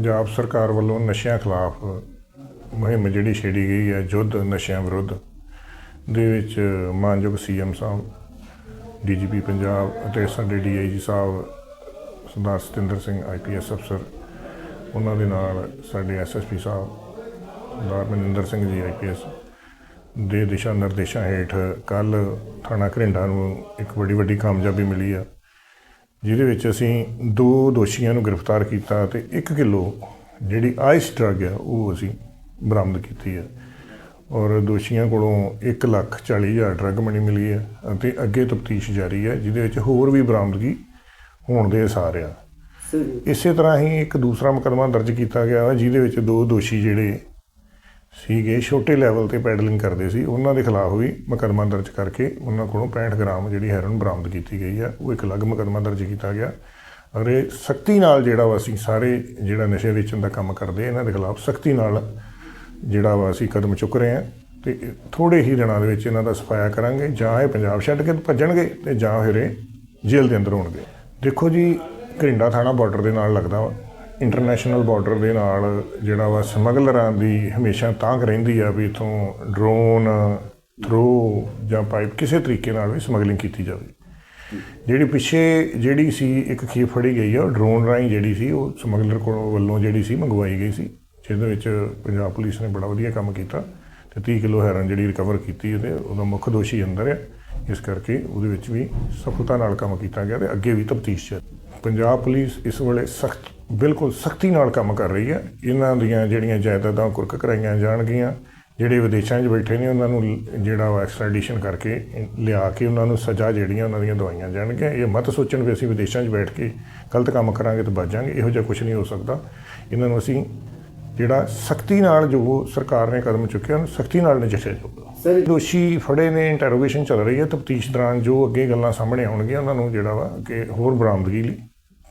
ਪੰਜਾਬ ਸਰਕਾਰ ਵੱਲੋਂ ਨਸ਼ਿਆਂ ਖਿਲਾਫ ਮੁਹਿੰਮ ਜਿਹੜੀ ਛੇੜੀ ਗਈ ਹੈ, ਯੁੱਧ ਨਸ਼ਿਆਂ ਵਿਰੁੱਧ, ਦੇ ਵਿੱਚ ਮਾਨਯੋਗ ਸੀਐਮ ਸਾਹਿਬ, ਡੀਜੀਪੀ ਪੰਜਾਬ ਅਤੇ ਸਾਡੇ ਡੀਆਈਜੀ ਸਾਹਿਬ ਸਰਦਾਰ ਸਤਿੰਦਰ ਸਿੰਘ ਆਈਪੀਐਸ ਅਫਸਰ, ਉਹਨਾਂ ਦੇ ਨਾਲ ਸਾਡੇ ਐਸਐਸਪੀ ਸਾਹਿਬ, ਸਰਦਾਰ ਮਨਿੰਦਰ ਸਿੰਘ ਜੀ ਆਈਪੀਐਸ ਦੇ ਦਿਸ਼ਾ ਨਿਰਦੇਸ਼ਾਂ ਹੇਠ ਕੱਲ ਥਾਣਾ ਘਰਿੰਡਾ ਨੂੰ ਇੱਕ ਬੜੀ ਵੱਡੀ ਕਾਮਯਾਬੀ ਮਿਲੀ ਆ। ਜਿਹਦੇ ਵਿੱਚ ਅਸੀਂ ਦੋ ਦੋਸ਼ੀਆਂ ਨੂੰ ਗ੍ਰਿਫਤਾਰ ਕੀਤਾ ਤੇ 1 ਕਿਲੋ ਜਿਹੜੀ ਆਈਸ ਡਰੱਗ ਆ ਉਹ ਅਸੀਂ ਬਰਾਮਦ ਕੀਤੀ ਹੈ ਔਰ ਦੋਸ਼ੀਆਂ ਕੋਲੋਂ 1 ਲੱਖ 40 ਹਜ਼ਾਰ ਡਰੱਗ ਮਨੀ ਮਿਲੀ ਹੈ ਅਤੇ ਅੱਗੇ ਤਫਤੀਸ਼ ਜਾਰੀ ਹੈ ਜਿਹਦੇ ਵਿੱਚ ਹੋਰ ਵੀ ਬਰਾਮਦਗੀ ਹੋਣ ਦੇ ਅਸਾਰ ਆ। ਇਸੇ ਤਰ੍ਹਾਂ ਹੀ ਇੱਕ ਦੂਸਰਾ ਮੁਕੱਦਮਾ ਦਰਜ ਕੀਤਾ ਗਿਆ ਹੈ ਜਿਹਦੇ ਵਿੱਚ ਦੋ ਦੋਸ਼ੀ ਜਿਹੜੇ ਸੀਗੇ, ਛੋਟੇ ਲੈਵਲ ਤੇ ਪੈਡਲਿੰਗ ਕਰਦੇ ਸੀ। ਉਹਨਾਂ ਦੇ ਖਿਲਾਫ ਵੀ ਮੁਕੱਦਮਾ ਦਰਜ ਕਰਕੇ ਉਹਨਾਂ ਕੋਲੋਂ 65 ਗ੍ਰਾਮ ਜਿਹੜੀ ਹੈਰਨ ਬਰਾਮਦ ਕੀਤੀ ਗਈ ਆ। ਉਹ ਇੱਕ ਅਲੱਗ ਮੁਕੱਦਮਾ ਦਰਜ ਕੀਤਾ ਗਿਆ। ਔਰ ਇਹ ਸਖਤੀ ਨਾਲ ਜਿਹੜਾ ਵਾ ਅਸੀਂ ਸਾਰੇ ਜਿਹੜਾ ਨਸ਼ੇ ਵੇਚਣ ਦਾ ਕੰਮ ਕਰਦੇ ਇਹਨਾਂ ਦੇ ਖਿਲਾਫ ਸਖਤੀ ਨਾਲ ਜਿਹੜਾ ਵਾ ਅਸੀਂ ਕਦਮ ਚੁੱਕ ਰਹੇ ਹਾਂ ਤੇ ਥੋੜੇ ਹੀ ਦਿਨਾਂ ਦੇ ਵਿੱਚ ਇਹਨਾਂ ਦਾ ਸਫਾਇਆ ਕਰਾਂਗੇ, ਜਾਂ ਇਹ ਪੰਜਾਬ ਛੱਡ ਕੇ ਭੱਜਣਗੇ ਤੇ ਜਾਂ ਫਿਰ ਇਹ ਜੇਲ੍ਹ ਦੇ ਅੰਦਰ ਹੋਣਗੇ। ਦੇਖੋ ਜੀ, ਘਰਿੰਡਾ ਥਾਣਾ ਬਾਰਡਰ ਦੇ ਨਾਲ ਲੱਗਦਾ ਵਾ। ਇੰਟਰਨੈਸ਼ਨਲ ਬਾਰਡਰ ਦੇ ਨਾਲ ਜਿਹੜਾ ਵਾ ਸਮਗਲਰਾਂ ਦੀ ਹਮੇਸ਼ਾ ਤਾਂਘ ਰਹਿੰਦੀ ਆ ਵੀ ਇਥੋਂ ਡਰੋਨ ਥਰੋ ਜਾਂ ਪਾਈਪ ਕਿਸੇ ਤਰੀਕੇ ਨਾਲ ਵੀ ਸਮਗਲਿੰਗ ਕੀਤੀ ਜਾਵੇ। ਜਿਹੜੀ ਪਿੱਛੇ ਜਿਹੜੀ ਸੀ, ਇੱਕ ਖੀਰ ਫੜੀ ਗਈ ਆ, ਉਹ ਡਰੋਨ ਰਾਹੀਂ ਜਿਹੜੀ ਸੀ, ਉਹ ਸਮਗਲਰ ਕੋਲੋਂ ਵੱਲੋਂ ਜਿਹੜੀ ਸੀ ਮੰਗਵਾਈ ਗਈ ਸੀ, ਜਿਹਦੇ ਵਿੱਚ ਪੰਜਾਬ ਪੁਲਿਸ ਨੇ ਬੜਾ ਵਧੀਆ ਕੰਮ ਕੀਤਾ ਤੇ 30 ਕਿਲੋ ਹੈਰਨ ਜਿਹੜੀ ਰਿਕਵਰ ਕੀਤੀ ਤੇ ਉਹਦਾ ਮੁੱਖ ਦੋਸ਼ੀ ਅੰਦਰ ਹੈ ਇਸ ਕਰਕੇ ਉਹਦੇ ਵਿੱਚ ਵੀ ਸਫਲਤਾ ਨਾਲ ਕੰਮ ਕੀਤਾ ਗਿਆ ਤੇ ਅੱਗੇ ਵੀ ਤਫਤੀਸ਼ ਚ ਪੰਜਾਬ ਪੁਲਿਸ ਇਸ ਵੇਲੇ ਸਖਤ ਬਿਲਕੁਲ ਸਖਤੀ ਨਾਲ ਕੰਮ ਕਰ ਰਹੀ ਹੈ। ਇਹਨਾਂ ਦੀਆਂ ਜਿਹੜੀਆਂ ਜਾਇਦਾਦਾਂ ਕੁਰਕ ਕਰਾਈਆਂ ਜਾਣਗੀਆਂ। ਜਿਹੜੇ ਵਿਦੇਸ਼ਾਂ 'ਚ ਬੈਠੇ ਨੇ ਉਹਨਾਂ ਨੂੰ ਜਿਹੜਾ ਵਾ ਐਕਸਟ੍ਰੈਡੀਸ਼ਨ ਕਰਕੇ ਲਿਆ ਕੇ ਉਹਨਾਂ ਨੂੰ ਸਜ਼ਾ ਜਿਹੜੀਆਂ ਉਹਨਾਂ ਦੀਆਂ ਦਵਾਈਆਂ ਜਾਣਗੀਆਂ। ਇਹ ਮਤ ਸੋਚਣ ਵੀ ਅਸੀਂ ਵਿਦੇਸ਼ਾਂ 'ਚ ਬੈਠ ਕੇ ਗਲਤ ਕੰਮ ਕਰਾਂਗੇ ਤਾਂ ਬਚ ਜਾਾਂਗੇ ਇਹੋ ਜਿਹਾ ਕੁਝ ਨਹੀਂ ਹੋ ਸਕਦਾ। ਇਹਨਾਂ ਨੂੰ ਅਸੀਂ ਜਿਹੜਾ ਸਖਤੀ ਨਾਲ ਜੋ ਸਰਕਾਰ ਨੇ ਕਦਮ ਚੁੱਕਿਆ ਉਹਨੂੰ ਸਖਤੀ ਨਾਲ ਨਜਿੱਠਿਆ ਜਾਊਗਾ। ਸਰ ਦੋਸ਼ੀ ਫੜੇ ਨੇ ਇੰਟਰੋਗੇਸ਼ਨ ਚੱਲ ਰਹੀ ਹੈ। ਤਫਤੀਸ਼ ਦੌਰਾਨ ਜੋ ਅੱਗੇ ਗੱਲਾਂ ਸਾਹਮਣੇ ਆਉਣਗੀਆਂ ਉਹਨਾਂ ਨੂੰ ਜਿਹੜਾ ਵਾ ਕਿ ਹੋਰ ਬਰਾਮਦਗੀ ਲਈ